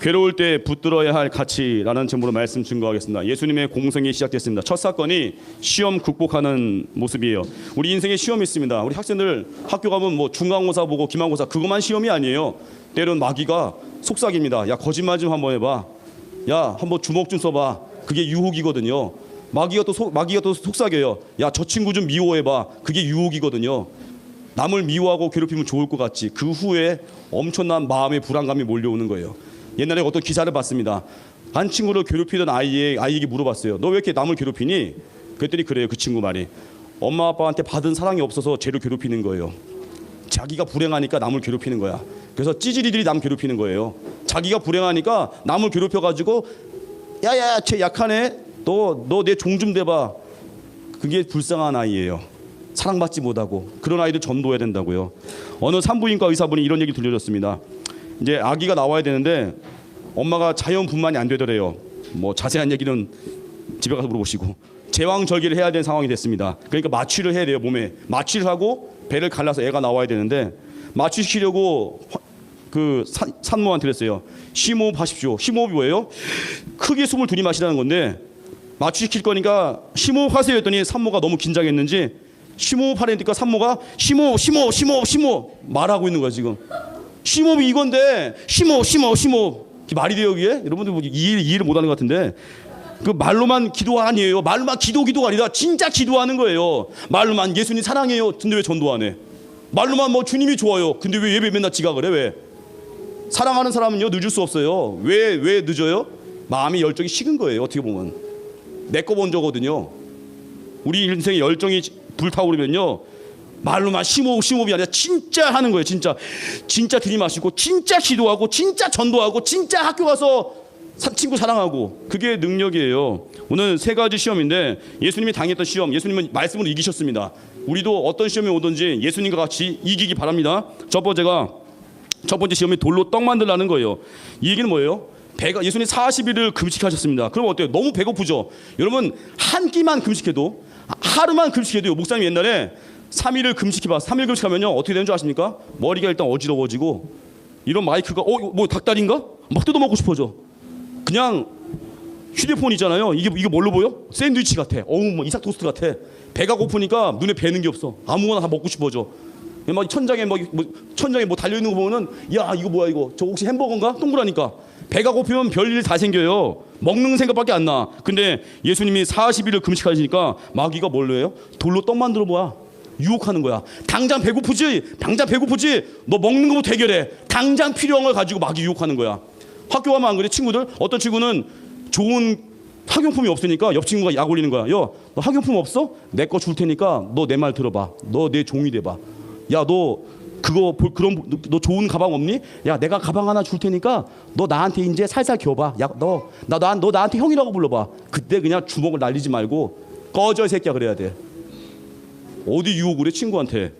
괴로울 때 붙들어야 할 가치라는 제목으로 말씀 증거하겠습니다. 예수님의 공생이 시작됐습니다. 첫 사건이 시험 극복하는 모습이에요. 우리 인생에 시험이 있습니다. 우리 학생들 학교 가면 뭐 중간고사 보고 기말고사 그것만 시험이 아니에요. 때론 마귀가 속삭입니다. 야 거짓말 좀 한번 해봐. 야 한번 주먹 좀 써봐. 그게 유혹이거든요. 마귀가 또 속, 마귀가 또 속삭여요. 야 저 친구 좀 미워해봐. 그게 유혹이거든요. 남을 미워하고 괴롭히면 좋을 것 같지. 그 후에 엄청난 마음의 불안감이 몰려오는 거예요. 옛날에 어떤 기사를 봤습니다. 한 친구를 괴롭히던 아이의 아이에게 물어봤어요. 너 왜 이렇게 남을 괴롭히니? 그랬더니 그래요. 그 친구 말이 엄마 아빠한테 받은 사랑이 없어서 쟤를 괴롭히는 거예요. 자기가 불행하니까 남을 괴롭히는 거야. 그래서 찌질이들이 남 괴롭히는 거예요. 자기가 불행하니까 남을 괴롭혀가지고 야야야 쟤 약하네. 너 너 내 종좀 대봐. 그게 불쌍한 아이예요. 사랑받지 못하고 그런 아이들 전도해야 된다고요. 어느 산부인과 의사분이 이런 얘기 들려줬습니다. 이제 아기가 나와야 되는데 엄마가 자연분만이 안 되더래요. 뭐 자세한 얘기는 집에 가서 물어보시고 제왕절개를 해야 되는 상황이 됐습니다. 그러니까 마취를 해야 돼요 몸에 마취를 하고 배를 갈라서 애가 나와야 되는데 마취시키려고 화- 그 산, 산모한테 그랬어요. 심호흡 하십시오. 심호흡이 뭐예요? 크게 숨을 들이마시라는 건데 마취시킬 거니까 심호흡 하세요 했더니 산모가 너무 긴장했는지 심호흡 하려니까 산모가 심호흡 심호흡 심호흡 심호흡 말하고 있는 거야 지금 심호흡이 이건데 심호흡 심호흡 심호흡 말이 돼요 이게 여러분들 뭐 이해, 이해를 못하는 것 같은데 그 말로만 기도 아니에요 말로만 기도 기도가 아니라 진짜 기도하는 거예요 말로만 예수님 사랑해요 근데 왜 전도 안 해? 말로만 뭐 주님이 좋아요 근데 왜 예배 맨날 지각을 해 왜? 사랑하는 사람은요 늦을 수 없어요 왜 왜 늦어요? 마음이 열정이 식은 거예요 어떻게 보면 내 거 먼저거든요. 우리 인생의 열정이 불타오르면요. 말로만 심호흡 심호흡이 아니라 진짜 하는 거예요. 진짜 진짜 들이마시고 진짜 기도하고 진짜 전도하고 진짜 학교 가서 사- 친구 사랑하고 그게 능력이에요. 오늘 세 가지 시험인데 예수님이 당했던 시험, 예수님은 말씀으로 이기셨습니다. 우리도 어떤 시험이 오든지 예수님과 같이 이기기 바랍니다. 첫 번째가 첫 번째 시험이 돌로 떡 만들라는 거예요. 이 얘기는 뭐예요? 배가 예수님 40일을 금식하셨습니다. 그럼 어때요? 너무 배고프죠. 여러분 한 끼만 금식해도 하루만 금식해도요. 목사님 옛날에 3일을 금식해봐. 3일 금식하면요 어떻게 되는 줄 아십니까? 머리가 일단 어지러워지고 이런 마이크가 어뭐 닭다리인가? 막 뜯어 먹고 싶어져. 그냥 휴대폰 있잖아요. 이게 이게 뭘로 보여? 샌드위치 같아. 어우 뭐 이삭 토스트 같아. 배가 고프니까 눈에 뵈는 게 없어. 아무거나 다 먹고 싶어져. 막 천장에 막 뭐, 천장에 뭐 달려 있는 거 보면은 야 이거 뭐야 이거 저 혹시 햄버거인가 동그라니까 배가 고프면 별일 다 생겨요 먹는 생각밖에 안 나 근데 예수님이 40일을 금식하시니까 마귀가 뭘로 해요 돌로 떡 만들어 봐 유혹하는 거야 당장 배고프지 당장 배고프지 너 먹는 거부터 해결해 당장 필요한 걸 가지고 마귀 유혹하는 거야 학교 가면 안 그래 친구들 어떤 친구는 좋은 학용품이 없으니까 옆 친구가 약 올리는 거야. 야, 너 학용품 없어? 내 거 줄 테니까 너 내 말 들어봐. 너 내 종이 돼봐. 야, 너 그거 볼- 그런 너- 너 좋은 가방 없니? 야, 내가 가방 하나 줄 테니까 너 나한테 이제 살살 겨봐. 야, 너 나 나 너 나한테 형이라고 불러봐. 그때 그냥 주먹을 날리지 말고 꺼져 이 새끼야 그래야 돼. 어디 유혹을 해 친구한테.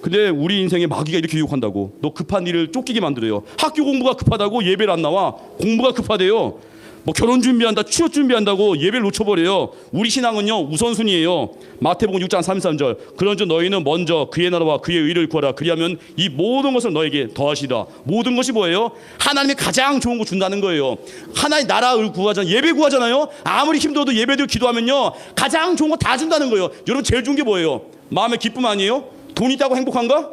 근데 우리 인생에 마귀가 이렇게 유혹한다고. 너 급한 일을 쫓기게 만들어요. 학교 공부가 급하다고 예배를 안 나와. 공부가 급하대요. 뭐 결혼 준비한다, 취업 준비한다고 예배를 놓쳐버려요. 우리 신앙은요 우선순위예요. 마태복음 6장 33절. 그런즉 너희는 먼저 그의 나라와 그의 의를 구하라. 그리하면 이 모든 것을 너에게 더하시라. 모든 것이 뭐예요? 하나님이 가장 좋은 거 준다는 거예요. 하나님 나라를 구하잖아요. 예배 구하잖아요. 아무리 힘들어도 예배도 기도하면요 가장 좋은 거 다 준다는 거예요. 여러분 제일 좋은 게 뭐예요? 마음의 기쁨 아니에요? 돈 있다고 행복한가?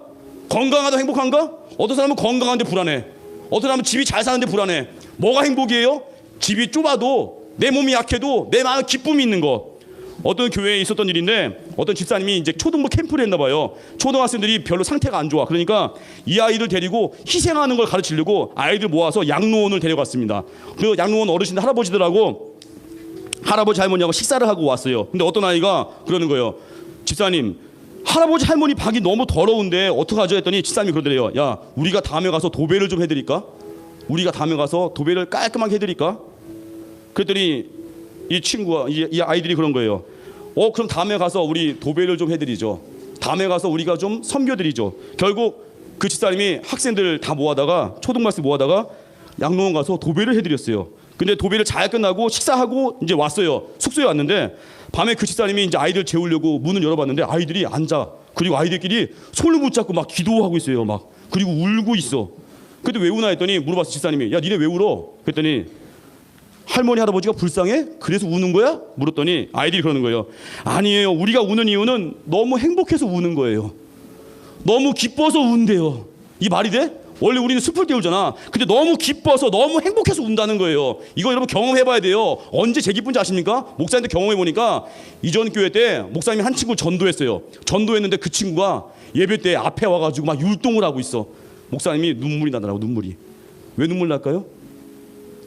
건강하다 행복한가? 어떤 사람은 건강한데 불안해. 어떤 사람은 집이 잘 사는데 불안해. 뭐가 행복이에요? 집이 좁아도 내 몸이 약해도 내 마음에 기쁨이 있는 거. 어떤 교회에 있었던 일인데 어떤 집사님이 이제 초등부 캠프를 했나 봐요. 초등학생들이 별로 상태가 안 좋아. 그러니까 이 아이들 데리고 희생하는 걸 가르치려고 아이들 모아서 양로원을 데려갔습니다. 그 양로원 어르신들 할아버지들하고 할아버지 할머니하고 식사를 하고 왔어요. 근데 어떤 아이가 그러는 거예요. 집사님, 할아버지 할머니 방이 너무 더러운데 어떡하죠? 했더니 집사님이 그러더래요. 야, 우리가 다음에 가서 도배를 좀 해드릴까? 우리가 다음에 가서 도배를 깔끔하게 해드릴까? 그랬더니 이 친구가 이, 이 아이들이 그런 거예요. 어, 그럼 다음에 가서 우리 도배를 좀 해드리죠. 다음에 가서 우리가 좀 섬겨드리죠. 결국 그 집사님이 학생들 다 모아다가 초등학생 모아다가 양로원 가서 도배를 해드렸어요. 근데 도배를 잘 끝나고 식사하고 이제 왔어요. 숙소에 왔는데 밤에 그 집사님이 이제 아이들 재우려고 문을 열어봤는데 아이들이 앉아. 그리고 아이들끼리 손을 붙잡고 막 기도하고 있어요. 막 그리고 울고 있어. 근데 왜 우나 했더니 물어봤어 집사님이 야 니네 왜 울어? 그랬더니 할머니 할아버지가 불쌍해? 그래서 우는 거야? 물었더니 아이들이 그러는 거예요. 아니에요. 우리가 우는 이유는 너무 행복해서 우는 거예요. 너무 기뻐서 운대요. 이 말이 돼? 원래 우리는 슬플 때 울잖아. 근데 너무 기뻐서 너무 행복해서 운다는 거예요. 이거 여러분 경험해 봐야 돼요. 언제 제 기쁜지 아십니까? 목사님도 경험해 보니까 이전 교회 때 목사님이 한 친구 전도했어요. 전도했는데 그 친구가 예배 때 앞에 와 가지고 막 율동을 하고 있어. 목사님이 눈물이 나더라고 눈물이. 왜 눈물 날까요?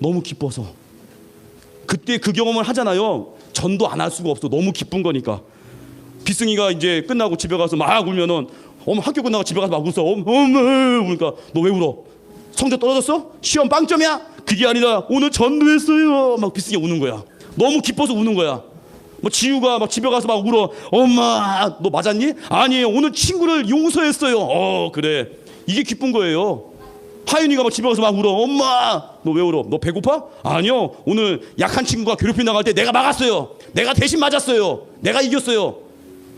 너무 기뻐서. 그때 그 경험을 하잖아요. 전도 안 할 수가 없어. 너무 기쁜 거니까. 비승이가 이제 끝나고 집에 가서 막 울면은 어머 학교 끝나고 집에 가서 막. 어머 어머 그러니까 너 왜 울어? 성적 떨어졌어? 시험 빵점이야? 그게 아니라 오늘 전도했어요. 막 비승이 우는 거야. 너무 기뻐서 우는 거야. 뭐 지우가 막 집에 가서 막 울어. 엄마 너 맞았니? 아니에요. 오늘 친구를 용서했어요. 어 그래. 이게 기쁜 거예요. 하윤이가 막 집에 가서 막 울어. 엄마, 너 왜 울어? 너 배고파? 아니요. 오늘 약한 친구가 괴롭히 나갈 때 내가 막았어요. 내가 대신 맞았어요. 내가 이겼어요.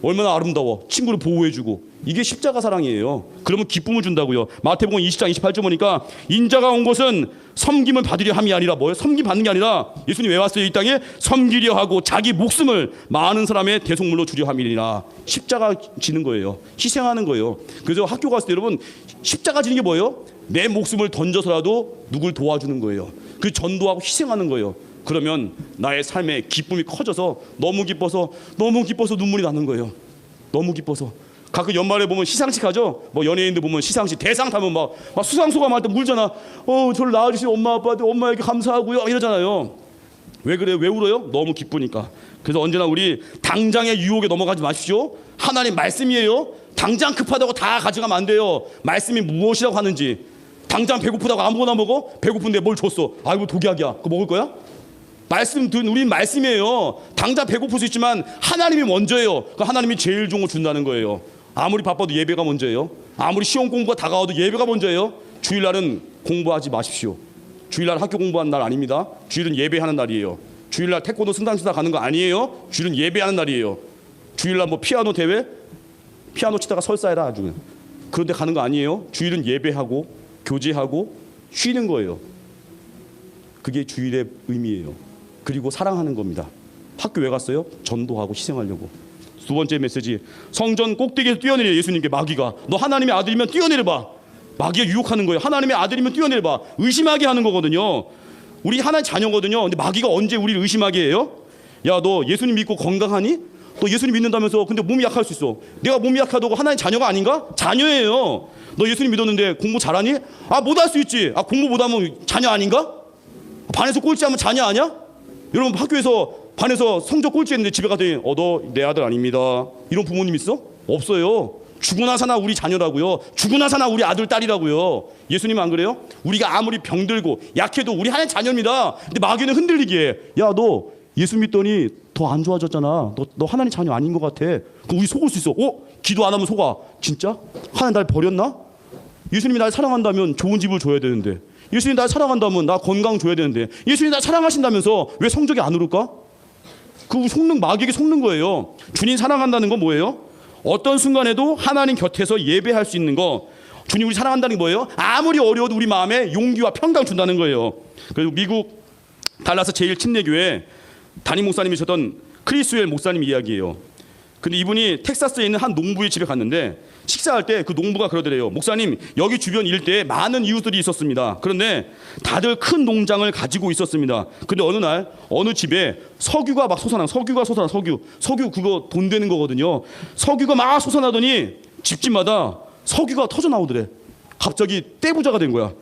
얼마나 아름다워. 친구를 보호해주고. 이게 십자가 사랑이에요. 그러면 기쁨을 준다고요. 마태복음 20장 28절 보니까 인자가 온 것은 섬김을 받으려 함이 아니라 뭐예요? 섬김 받는 게 아니라 예수님 왜 왔어요? 이 땅에 섬기려 하고 자기 목숨을 많은 사람의 대속물로 주려 함이니라. 십자가 지는 거예요. 희생하는 거예요. 그래서 학교 갔을 때 여러분 십자가 지는 게 뭐예요? 내 목숨을 던져서라도 누굴 도와주는 거예요. 그 전도하고 희생하는 거예요. 그러면 나의 삶의 기쁨이 커져서 너무 기뻐서 너무 기뻐서 눈물이 나는 거예요. 너무 기뻐서. 가끔 연말에 보면 시상식 하죠. 뭐 연예인들 보면 시상식 대상 타면 막, 막 수상 소감할 때 울잖아. 어, 저를 낳아주신 엄마 아빠한테 엄마에게 감사하고요. 이러잖아요. 왜 그래요? 왜 울어요? 너무 기쁘니까. 그래서 언제나 우리 당장의 유혹에 넘어가지 마십시오. 하나님 말씀이에요. 당장 급하다고 다 가져가면 안 돼요. 말씀이 무엇이라고 하는지. 당장 배고프다고 아무거나 먹어? 배고픈데 뭘 줬어? 아이고 독약이야. 그거 먹을 거야? 말씀 든 우린 말씀이에요. 당장 배고플 수 있지만 하나님이 먼저예요. 그 하나님이 제일 좋은 거 준다는 거예요. 아무리 바빠도 예배가 먼저예요. 아무리 시험 공부가 다가와도 예배가 먼저예요. 주일날은 공부하지 마십시오. 주일날 학교 공부하는 날 아닙니다. 주일은 예배하는 날이에요. 주일날 태권도 승당수다 가는 거 아니에요. 주일은 예배하는 날이에요. 주일날 뭐 피아노 대회 피아노 치다가 설사해라 아주. 그런데 가는 거 아니에요. 주일은 예배하고 교제하고 쉬는 거예요. 그게 주일의 의미예요. 그리고 사랑하는 겁니다. 학교 왜 갔어요? 전도하고 희생하려고. 두 번째 메시지. 성전 꼭대기에서 뛰어내려 예수님께 마귀가 너 하나님의 아들이면 뛰어내려 봐. 마귀가 유혹하는 거예요. 하나님의 아들이면 뛰어내려 봐. 의심하게 하는 거거든요. 우리 하나님 자녀거든요. 근데 마귀가 언제 우리를 의심하게 해요? 야, 너 예수님 믿고 건강하니? 너 예수님 믿는다면서 근데 몸이 약할 수 있어. 내가 몸이 약하다고 하나님 자녀가 아닌가? 자녀예요. 너 예수님 믿었는데 공부 잘하니? 아, 못할 수 있지. 아, 공부 못하면 자녀 아닌가? 반에서 꼴찌하면 자녀 아니야? 여러분 학교에서 반에서 성적 꼴찌했는데 집에 가더니 어너 내 아들 아닙니다. 이런 부모님 있어? 없어요. 죽으나 사나 우리 자녀라고요. 죽으나 사나 우리 아들 딸이라고요. 예수님 안 그래요? 우리가 아무리 병들고 약해도 우리 하나님 자녀입니다. 근데 마귀는 흔들리기에 야 너 예수 믿더니 더 안 좋아졌잖아. 너, 너 하나님 자녀 아닌 것 같아. 그럼 우리 속을 수 있어. 어? 기도 안 하면 속아. 진짜? 하나님 날 버렸나? 예수님이 날 사랑한다면 좋은 집을 줘야 되는데 예수님 날 사랑한다면 나 건강 줘야 되는데 예수님 날 사랑하신다면서 왜 성적이 안 오를까? 그 속는 마귀에게 속는 거예요. 주님 사랑한다는 건 뭐예요? 어떤 순간에도 하나님 곁에서 예배할 수 있는 거. 주님 우리 사랑한다는 게 뭐예요? 아무리 어려워도 우리 마음에 용기와 평강 준다는 거예요. 그리고 미국 달라스 제일 침례교회 담임 목사님이셨던 크리스웰 목사님 이야기예요. 근데 이분이 텍사스에 있는 한 농부의 집에 갔는데 식사할 때 그 농부가 그러더래요. 목사님, 여기 주변 일대에 많은 이웃들이 있었습니다. 그런데 다들 큰 농장을 가지고 있었습니다. 근데 어느 날 어느 집에 석유가 막 솟아나, 석유가 솟아나, 석유. 석유 그거 돈 되는 거거든요. 석유가 막 솟아나더니 집집마다 석유가 터져 나오더래. 갑자기 떼부자가 된 거야.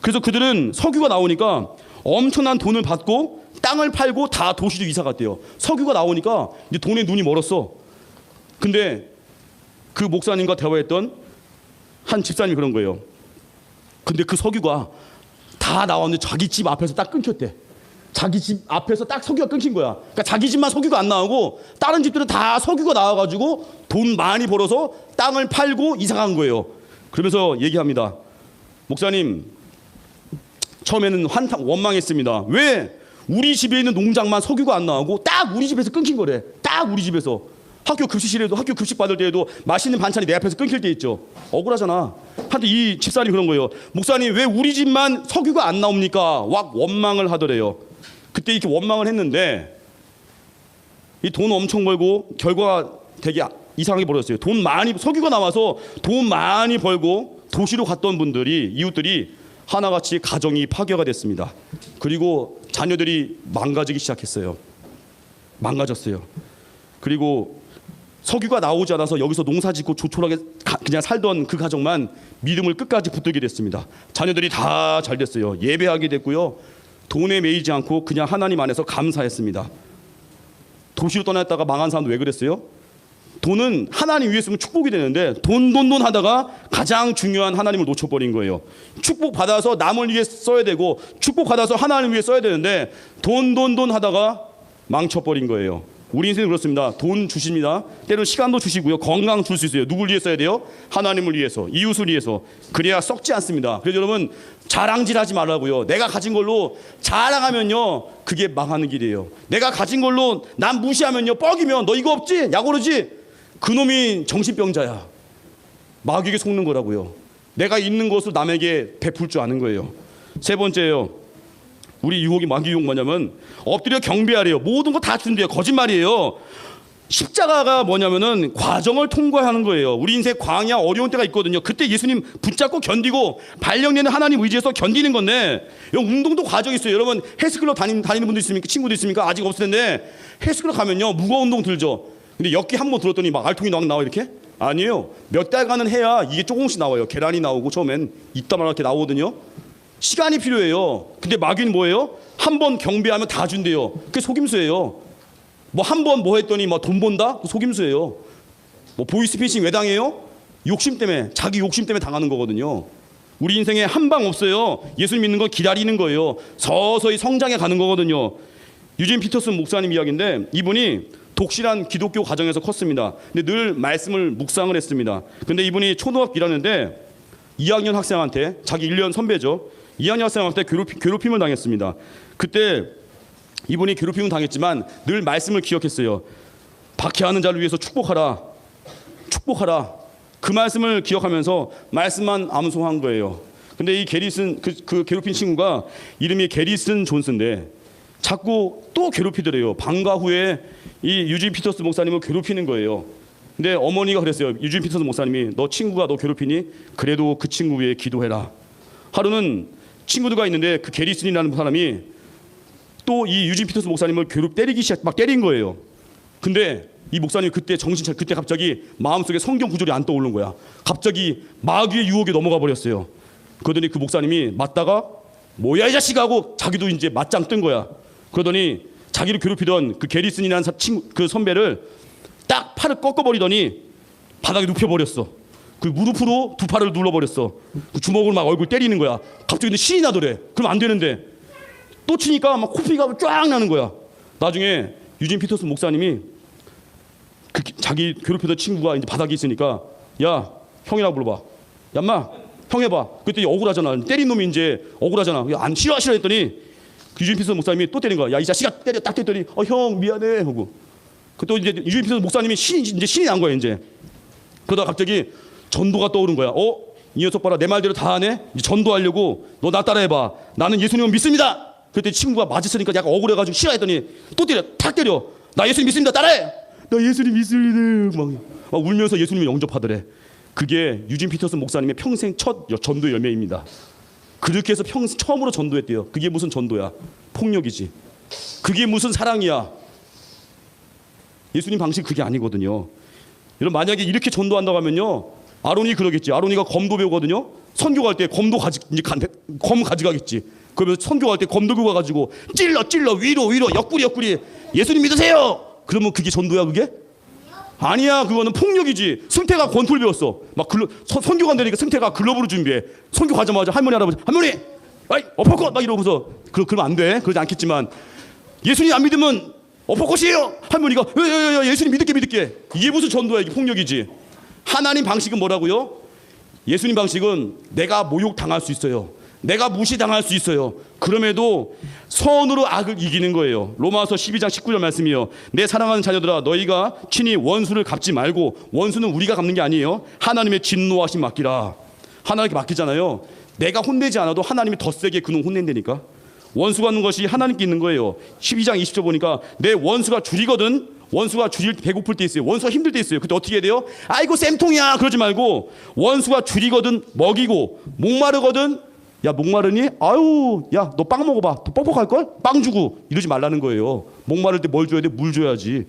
그래서 그들은 석유가 나오니까 엄청난 돈을 받고 땅을 팔고 다 도시로 이사 갔대요. 석유가 나오니까 이제 돈에 눈이 멀었어. 근데 그 목사님과 대화했던 한 집사님이 그런 거예요. 근데 그 석유가 다 나왔는데 자기 집 앞에서 딱 끊겼대. 자기 집 앞에서 딱 석유가 끊긴 거야. 그러니까 자기 집만 석유가 안 나오고 다른 집들은 다 석유가 나와가지고 돈 많이 벌어서 땅을 팔고 이사 간 거예요. 그러면서 얘기합니다. 목사님, 처음에는 환탄 원망했습니다. 왜 우리 집에 있는 농장만 석유가 안 나오고 딱 우리 집에서 끊긴 거래. 딱 우리 집에서. 학교 급식실에도 학교 급식 받을 때에도 맛있는 반찬이 내 앞에서 끊길 때 있죠. 억울하잖아. 하여튼 이 집사님 그런 거예요. 목사님 왜 우리 집만 석유가 안 나옵니까? 막 원망을 하더래요. 그때 이렇게 원망을 했는데 이 돈 엄청 벌고 결과가 되게 이상하게 벌어졌어요. 돈 많이 석유가 나와서 돈 많이 벌고 도시로 갔던 분들이 이웃들이 하나같이 가정이 파괴가 됐습니다. 그리고 자녀들이 망가지기 시작했어요. 망가졌어요. 그리고 석유가 나오지 않아서 여기서 농사 짓고 조촐하게 가- 그냥 살던 그 가정만 믿음을 끝까지 붙들게 됐습니다. 자녀들이 다 잘 됐어요. 예배하게 됐고요. 돈에 매이지 않고 그냥 하나님 안에서 감사했습니다. 도시로 떠났다가 망한 사람도 왜 그랬어요? 돈은 하나님 위에 쓰면 축복이 되는데 돈 돈 돈 하다가 가장 중요한 하나님을 놓쳐버린 거예요. 축복 받아서 남을 위해 써야 되고 축복 받아서 하나님 위해 써야 되는데 돈 돈 돈 하다가 망쳐버린 거예요. 우리 인생은 그렇습니다. 돈 주십니다. 때로는 시간도 주시고요. 건강 줄 수 있어요. 누굴 위해 써야 돼요? 하나님을 위해서, 이웃을 위해서. 그래야 썩지 않습니다. 그래서 여러분 자랑질 하지 말라고요. 내가 가진 걸로 자랑하면요, 그게 망하는 길이에요. 내가 가진 걸로 남 무시하면요, 뻑이면 너 이거 없지? 약오르지? 그놈이 정신병자야. 마귀에게 속는 거라고요. 내가 있는 것을 남에게 베풀 줄 아는 거예요. 세 번째요. 우리 유혹이 마귀 유혹 뭐냐면 엎드려 경배하래요. 모든 거 다 준대요. 거짓말이에요. 십자가가 뭐냐면은 과정을 통과하는 거예요. 우리 인생 광야 어려운 때가 있거든요. 그때 예수님 붙잡고 견디고 발령내는 하나님 의지에서 견디는 건데 이 운동도 과정이 있어요. 여러분 헬스클럽 다니는, 다니는 분도 있습니까? 친구도 있습니까? 아직 없을 텐데 헬스클럽 가면요 무거운 운동 들죠. 근데 엮기 한 번 들었더니 막 알통이 막 나와 이렇게? 아니에요. 몇 달간은 해야 이게 조금씩 나와요. 계란이 나오고 처음엔 이따만 이렇게 나오거든요. 시간이 필요해요. 근데 마귀는 뭐예요? 한 번 경배하면 다 준대요. 그게 속임수예요. 뭐 한 번 뭐 했더니 뭐 돈 번다? 그 속임수예요. 뭐 보이스피싱 왜 당해요? 욕심 때문에 자기 욕심 때문에 당하는 거거든요. 우리 인생에 한 방 없어요. 예수 믿는 건 기다리는 거예요. 서서히 성장해 가는 거거든요. 유진 피터슨 목사님 이야기인데 이분이 독실한 기독교 가정에서 컸습니다. 근데 늘 말씀을 묵상을 했습니다. 근데 이분이 초등학교 1학년인데 2학년 학생한테 자기 1년 선배죠. 2학년 학생한테 괴롭히, 괴롭힘을 당했습니다. 그때 이분이 괴롭힘을 당했지만 늘 말씀을 기억했어요. 박해하는 자를 위해서 축복하라. 축복하라. 그 말씀을 기억하면서 말씀만 암송한 거예요. 근데 이 게리슨 그, 그 괴롭힌 친구가 이름이 게리슨 존스인데 자꾸 또 괴롭히더래요. 방과 후에 이 유진 피터스 목사님을 괴롭히는 거예요. 근데 어머니가 그랬어요. 유진 피터스 목사님이 너 친구가 너 괴롭히니 그래도 그 친구 위해 기도해라. 하루는 친구들과 있는데 그 게리슨이라는 사람이 또 이 유진 피터스 목사님을 괴롭 때리기 시작 막 때린 거예요. 근데 이 목사님 그때 정신 차 그때 갑자기 마음속에 성경 구절이 안 떠오르는 거야. 갑자기 마귀의 유혹에 넘어가 버렸어요. 그러더니 그 목사님이 맞다가 뭐야 이 자식 하고 자기도 이제 맞짱 뜬 거야. 그러더니 자기를 괴롭히던 그 게리슨이라는 사- 친구 그 선배를 딱 팔을 꺾어 버리더니 바닥에 눕혀 버렸어. 그 무릎으로 두 팔을 눌러 버렸어. 그 주먹으로 막 얼굴 때리는 거야. 갑자기 신이 나더래. 그럼 안 되는데 또 치니까 막 코피가 쫙 나는 거야. 나중에 유진 피터스 목사님이 그 기- 자기 괴롭히던 친구가 이제 바닥에 있으니까 야 형이라고 불러봐. 야마 형 해봐. 그때 억울하잖아. 때린 놈이 이제 억울하잖아. 야, 안 싫어 싫어 했더니 그 유진 피터스 목사님이 또 때린 거야. 야 이 자식아 때려 딱 때렸더니 어 형 미안해 하고. 그또 이제 유진 피터스 목사님이 신이 이제 신이 난 거야 이제. 그러다 갑자기 전도가 떠오른 거야. 어? 이 녀석 봐라 내 말대로 다 하네. 전도하려고 너 나 따라해 봐. 나는 예수님을 믿습니다. 그때 친구가 맞았으니까 약간 억울해 가지고 싫어했더니 또 때려 탁 때려. 나 예수님 믿습니다. 따라해. 나 예수님 믿습니다. 막, 막 울면서 예수님을 영접하더래. 그게 유진 피터슨 목사님의 평생 첫 여- 전도 열매입니다. 그렇게 해서 평 처음으로 전도했대요. 그게 무슨 전도야? 폭력이지. 그게 무슨 사랑이야? 예수님 방식 그게 아니거든요. 여러분 만약에 이렇게 전도한다고 하면요. 아론이 그러겠지. 아론이가 검도 배우거든요. 선교 갈때 검도 가지 이제 간- 검 가져가겠지. 그러면서 선교 갈때 검도 들고 가지고 찔러 찔러 위로 위로 옆구리 옆구리 예수님 믿으세요. 그러면 그게 전도야 그게? 아니야 그거는 폭력이지. 승태가 권투를 배웠어. 막 글로 선- 선교 간다니까 승태가 글러브를 준비해. 선교 가자마자 할머니 할아버지 할머니 아이 어퍼컷 막 이러면서 그 그러면 안 돼. 그러지 않겠지만 예수님 안 믿으면 어퍼컷이에요. 할머니가 야야야 예수님 믿을게 믿을게. 이게 무슨 전도야 이게 폭력이지. 하나님 방식은 뭐라고요? 예수님 방식은 내가 모욕 당할 수 있어요. 내가 무시당할 수 있어요. 그럼에도 선으로 악을 이기는 거예요. 로마서 12장 19절 말씀이요. 내 사랑하는 자녀들아 너희가 친히 원수를 갚지 말고 원수는 우리가 갚는 게 아니에요. 하나님의 진노하심 맡기라. 하나님께 맡기잖아요. 내가 혼내지 않아도 하나님이 더 세게 그놈 혼낸다니까. 원수가 있는 것이 하나님께 있는 거예요. 12장 20절 보니까 내 원수가 줄이거든 원수가 줄일 때 배고플 때 있어요. 원수가 힘들 때 있어요. 그때 어떻게 해야 돼요? 아이고 쌤통이야 그러지 말고 원수가 줄이거든 먹이고 목마르거든 야 목마르니? 아유 야 너 빵 먹어봐 더 뻑뻑할 걸? 빵 주고 이러지 말라는 거예요. 목마를 때 뭘 줘야 돼? 물 줘야지.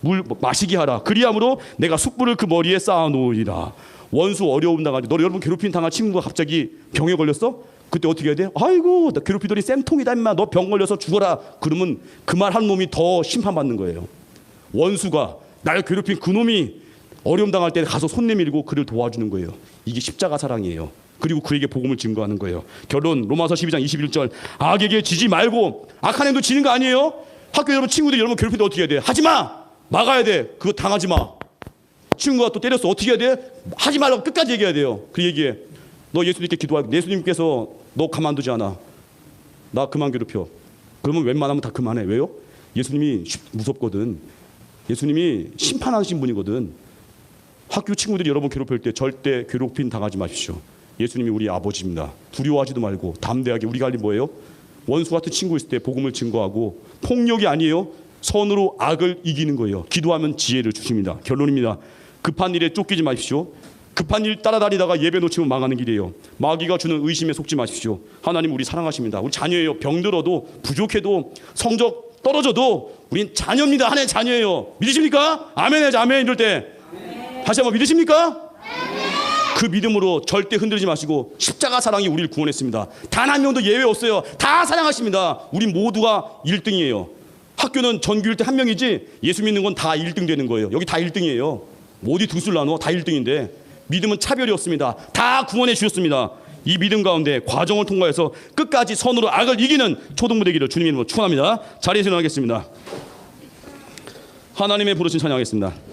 물 마시게 하라. 그리함으로 내가 숯불을 그 머리에 쌓아 놓으리라. 원수 어려움 당하지. 너 여러분 괴롭힘 당한 친구가 갑자기 병에 걸렸어? 그때 어떻게 해야 돼? 아이고 나 괴롭히더니 쌤통이다 임마. 너 병 걸려서 죽어라. 그러면 그 말 한 놈이 더 심판받는 거예요. 원수가 날 괴롭힌 그놈이 어려움 당할 때 가서 손 내밀고 그를 도와주는 거예요. 이게 십자가 사랑이에요. 그리고 그에게 복음을 증거하는 거예요. 결론 로마서 12장 21절 악에게 지지 말고 악한 행도 지는 거 아니에요? 학교 여러분 친구들 여러분 괴롭힐 때 어떻게 해야 돼? 하지 마. 막아야 돼. 그거 당하지 마. 친구가 또 때렸어. 어떻게 해야 돼? 하지 말라고 끝까지 얘기해야 돼요. 그 얘기에 너 예수님께 기도하. 예수님께서 너 가만두지 않아. 나 그만 괴롭혀. 그러면 웬만하면 다 그만해. 왜요? 예수님이 쉽- 무섭거든. 예수님이 심판하신 분이거든. 학교 친구들이 여러분 괴롭힐 때 절대 괴롭힘 당하지 마십시오. 예수님이 우리 아버지입니다. 두려워하지도 말고 담대하게 우리가 할일 뭐예요? 원수 같은 친구 있을 때 복음을 증거하고 폭력이 아니에요. 선으로 악을 이기는 거예요. 기도하면 지혜를 주십니다. 결론입니다. 급한 일에 쫓기지 마십시오. 급한 일 따라다니다가 예배 놓치면 망하는 길이에요. 마귀가 주는 의심에 속지 마십시오. 하나님 우리 사랑하십니다. 우리 자녀예요. 병들어도 부족해도 성적 떨어져도 우린 자녀입니다. 하나의 자녀예요. 믿으십니까? 아멘 해자 아멘 이럴 때 다시 한번 믿으십니까? 그 믿음으로 절대 흔들리지 마시고 십자가 사랑이 우리를 구원했습니다. 단 한 명도 예외 없어요. 다 사랑하십니다. 우리 모두가 1등이에요. 학교는 전교일 때한 명이지 예수 믿는 건 다 1등 되는 거예요. 여기 다 1등이에요. 어디 등수를 나눠? 다 1등인데 믿음은 차별이 없습니다. 다 구원해 주셨습니다. 이 믿음 가운데 과정을 통과해서 끝까지 선으로 악을 이기는 초등부 되기를 주님 이름으로 축원합니다. 자리에서 일어나겠습니다. 하나님의 부르신 찬양하겠습니다.